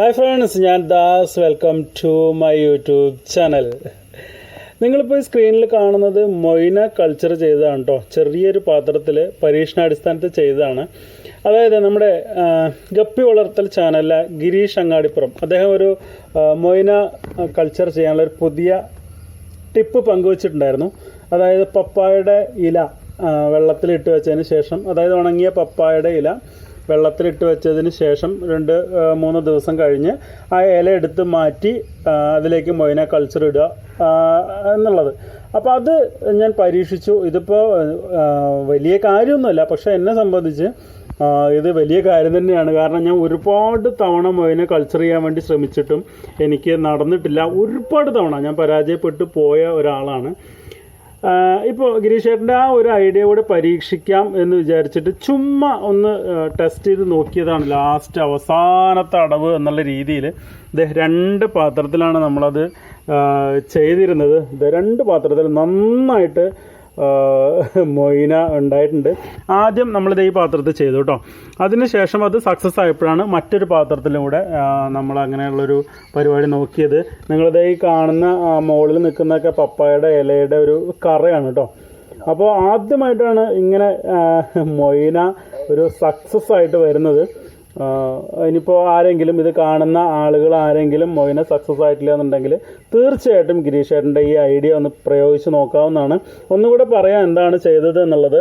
Hi friends ഞാൻ Das. Welcome to my YouTube channel നിങ്ങളിപ്പോൾ ഈ സ്ക്രീനിൽ കാണുന്നത് മൊയ്ന കൾച്ചർ ചെയ്തതാണ് കേട്ടോ ചെറിയൊരു പാത്രത്തിൽ പരീക്ഷണാടിസ്ഥാനത്തിൽ ചെയ്തതാണ്. അതായത് നമ്മുടെ ഗപ്പി വളർത്തൽ ചാനലിലെ ഗിരീഷ് അങ്ങാടിപ്പുറം. അദ്ദേഹം ഒരു മൊയ്ന കൾച്ചർ ചെയ്യാനുള്ള ഒരു പുതിയ ടിപ്പ് പങ്കുവച്ചിട്ടുണ്ടായിരുന്നു. അതായത് പപ്പായയുടെ ഇല വെള്ളത്തിലിട്ട് വെച്ചതിന് ശേഷം അതായത് ഉണങ്ങിയ പപ്പായയുടെ ഇല വെള്ളത്തിലിട്ട് വെച്ചതിന് ശേഷം രണ്ട് മൂന്ന് ദിവസം കഴിഞ്ഞ് ആ ഇല എടുത്ത് മാറ്റി അതിലേക്ക് മൊയിന കൾച്ചർ ഇടുക എന്നുള്ളത്. അപ്പോൾ അത് ഞാൻ പരീക്ഷിച്ചു. ഇതിപ്പോൾ വലിയ കാര്യമൊന്നുമല്ല. പക്ഷേ എന്നെ സംബന്ധിച്ച് ഇത് വലിയ കാര്യം തന്നെയാണ്. കാരണം ഞാൻ ഒരുപാട് തവണ മൊയിനെ കൾച്ചർ ചെയ്യാൻ വേണ്ടി ശ്രമിച്ചിട്ടും എനിക്ക് നടന്നിട്ടില്ല. ഒരുപാട് തവണ. ഞാൻ പരാജയപ്പെട്ടു പോയ ഒരാളാണ്. ഇപ്പോൾ ഗിരീഷേട്ടന്റെ ആ ഒരു ഐഡിയ കൂടെ പരീക്ഷിക്കാം എന്ന് വിചാരിച്ചിട്ട് ചുമ്മാ ഒന്ന് ടെസ്റ്റ് ചെയ്ത് നോക്കിയതാണ് ലാസ്റ്റ് അവസാനത്തെ അടവ് എന്നുള്ള രീതിയിൽ. ഇത് രണ്ട് പാത്രത്തിലാണ് നമ്മളത് ചെയ്തിരുന്നത്. ഇത് രണ്ട് പാത്രത്തിൽ നന്നായിട്ട് മൊയ്ന ഉണ്ടായിട്ടുണ്ട്. ആദ്യം നമ്മളിത് ഈ പാത്രത്തിൽ ചെയ്തു കേട്ടോ. അതിനുശേഷം അത് സക്സസ് ആയപ്പോഴാണ് മറ്റൊരു പാത്രത്തിലൂടെ നമ്മൾ അങ്ങനെയുള്ളൊരു പരിപാടി നോക്കിയത്. നിങ്ങളിത് ഈ കാണുന്ന മുകളിൽ നിൽക്കുന്നതൊക്കെ പപ്പായയുടെ ഇലയുടെ ഒരു കറയാണ് കേട്ടോ. അപ്പോൾ ആദ്യമായിട്ടാണ് ഇങ്ങനെ മൊയ്ന ഒരു സക്സസ് ആയിട്ട് വരുന്നത്. ഇനിയിപ്പോൾ ആരെങ്കിലും ഇത് കാണുന്ന ആളുകൾ ആരെങ്കിലും മൊയിനെ സക്സസ് ആയിട്ടില്ല എന്നുണ്ടെങ്കിൽ തീർച്ചയായിട്ടും ഗിരീഷ് ഏട്ടന്റെ ഈ ഐഡിയ ഒന്ന് പ്രയോഗിച്ച് നോക്കാവുന്നതാണ്. ഒന്നുകൂടെ പറയാം എന്താണ് ചെയ്തത് എന്നുള്ളത്.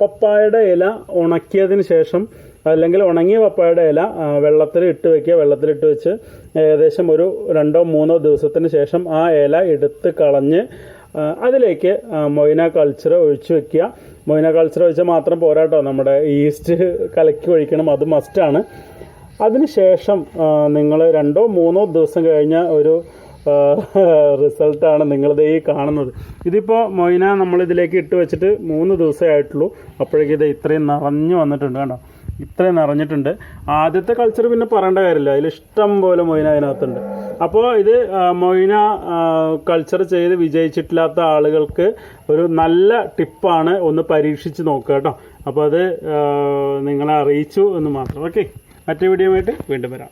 പപ്പായുടെ ഇല ഉണക്കിയതിന് ശേഷം അല്ലെങ്കിൽ ഉണങ്ങിയ പപ്പായയുടെ ഇല വെള്ളത്തിൽ ഇട്ട് വെക്കുക. വെള്ളത്തിലിട്ട് വെച്ച് ഏകദേശം ഒരു രണ്ടോ മൂന്നോ ദിവസത്തിന് ശേഷം ആ ഇല എടുത്ത് കളഞ്ഞ് അതിലേക്ക് മൊയ്ന കൾച്ചർ ഒഴിച്ചു വെക്കുക. മൊയ്ന കൾച്ചർ ഒഴിച്ചാൽ മാത്രം പോരാട്ടോ നമ്മുടെ ഈസ്റ്റ് കലക്കി ഒഴിക്കണം. അത് മസ്റ്റാണ് അതിനുശേഷം നിങ്ങൾ രണ്ടോ മൂന്നോ ദിവസം കഴിഞ്ഞ ഒരു റിസൾട്ടാണ് നിങ്ങളിത് ഈ കാണുന്നത്. ഇതിപ്പോൾ മൊയ്ന നമ്മളിതിലേക്ക് ഇട്ട് വെച്ചിട്ട് മൂന്ന് ദിവസമേ ആയിട്ടുള്ളൂ. അപ്പോഴേക്കും ഇത് ഇത്രയും നിറഞ്ഞു വന്നിട്ടുണ്ട് കണ്ടോ? ഇത്രയും നിറഞ്ഞിട്ടുണ്ട്. ആദ്യത്തെ കൾച്ചർ പിന്നെ പറയേണ്ട കാര്യമില്ല. അതിൽ ഇഷ്ടം പോലെ മൊയ്ന അതിനകത്തുണ്ട്. അപ്പോൾ ഇത് മൊയ്ന കൾച്ചർ ചെയ്ത് വിജയിച്ചിട്ടില്ലാത്ത ആളുകൾക്ക് ഒരു നല്ല ടിപ്പാണ് ഒന്ന് പരീക്ഷിച്ച് നോക്കുക കേട്ടോ. അപ്പോൾ അത് നിങ്ങളെ അറിയിച്ചു എന്ന് മാത്രം. ഓക്കെ. മറ്റേ വീഡിയോ ആയിട്ട് വീണ്ടും വരാം.